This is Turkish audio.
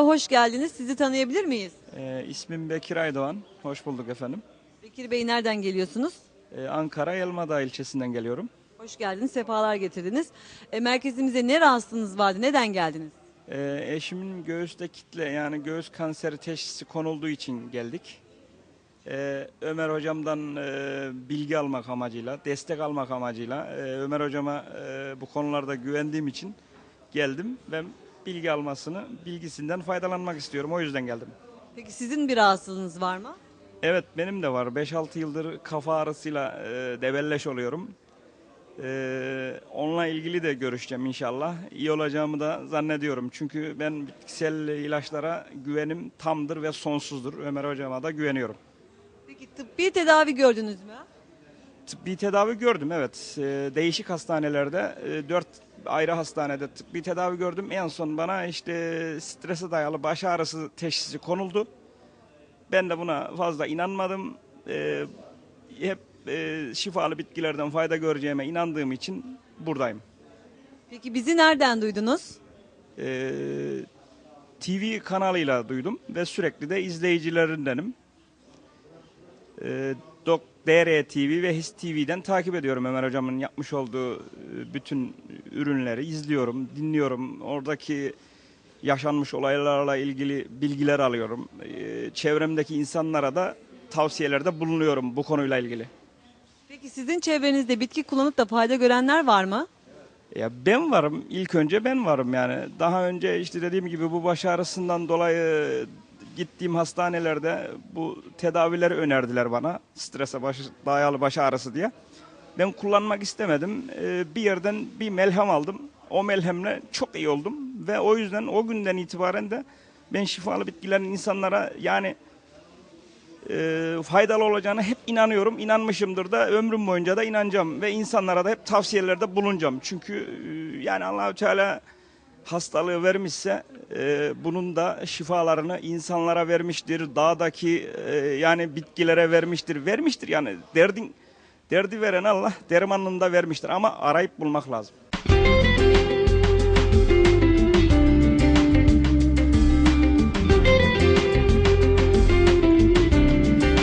hoş geldiniz. Sizi tanıyabilir miyiz? Ee, ismim Bekir Aydoğan. Hoş bulduk efendim. Bekir Bey nereden geliyorsunuz? Ee, Ankara Elmadağ ilçesinden geliyorum. Hoş geldiniz, sefalar getirdiniz. E, merkezimize ne rahatsızlığınız vardı, neden geldiniz? Ee, eşimin göğüste kitle yani göğüs kanseri teşhisi konulduğu için geldik. Ee, Ömer hocamdan e, bilgi almak amacıyla, destek almak amacıyla e, Ömer hocama e, bu konularda güvendiğim için geldim ve bilgi almasını, bilgisinden faydalanmak istiyorum. O yüzden geldim. Peki sizin bir rahatsızlığınız var mı? Evet benim de var. 5-6 yıldır kafa ağrısıyla e, debelleş oluyorum. E, onunla ilgili de görüşeceğim inşallah. İyi olacağımı da zannediyorum. Çünkü ben bitkisel ilaçlara güvenim tamdır ve sonsuzdur. Ömer hocama da güveniyorum. Peki tıbbi tedavi gördünüz mü? Tıbbi tedavi gördüm evet. E, değişik hastanelerde, e, 4 ayrı hastanede tıbbi tedavi gördüm. En son bana işte strese dayalı baş ağrısı teşhisi konuldu. Ben de buna fazla inanmadım. E, hep e, şifalı bitkilerden fayda göreceğime inandığım için buradayım. Peki bizi nereden duydunuz? E, TV kanalıyla duydum ve sürekli de izleyicilerindenim. E, Dok DR TV ve His TV'den takip ediyorum Ömer Hocam'ın yapmış olduğu e, bütün ürünleri izliyorum, dinliyorum. Oradaki yaşanmış olaylarla ilgili bilgiler alıyorum. E, çevremdeki insanlara da tavsiyelerde bulunuyorum bu konuyla ilgili. Peki sizin çevrenizde bitki kullanıp da fayda görenler var mı? Ya ben varım, ilk önce ben varım yani. Daha önce işte dediğim gibi bu baş ağrısından dolayı gittiğim hastanelerde bu tedavileri önerdiler bana. Strese baş, dayalı baş ağrısı diye. Ben kullanmak istemedim. Ee, bir yerden bir melhem aldım. O melhemle çok iyi oldum. Ve o yüzden o günden itibaren de ben şifalı bitkilerin insanlara yani e, faydalı olacağına hep inanıyorum. İnanmışımdır da ömrüm boyunca da inanacağım ve insanlara da hep tavsiyelerde bulunacağım. Çünkü e, yani Allahü Teala hastalığı vermişse e, bunun da şifalarını insanlara vermiştir. Dağdaki e, yani bitkilere vermiştir. Vermiştir yani derdin derdi veren Allah dermanını da vermiştir ama arayıp bulmak lazım.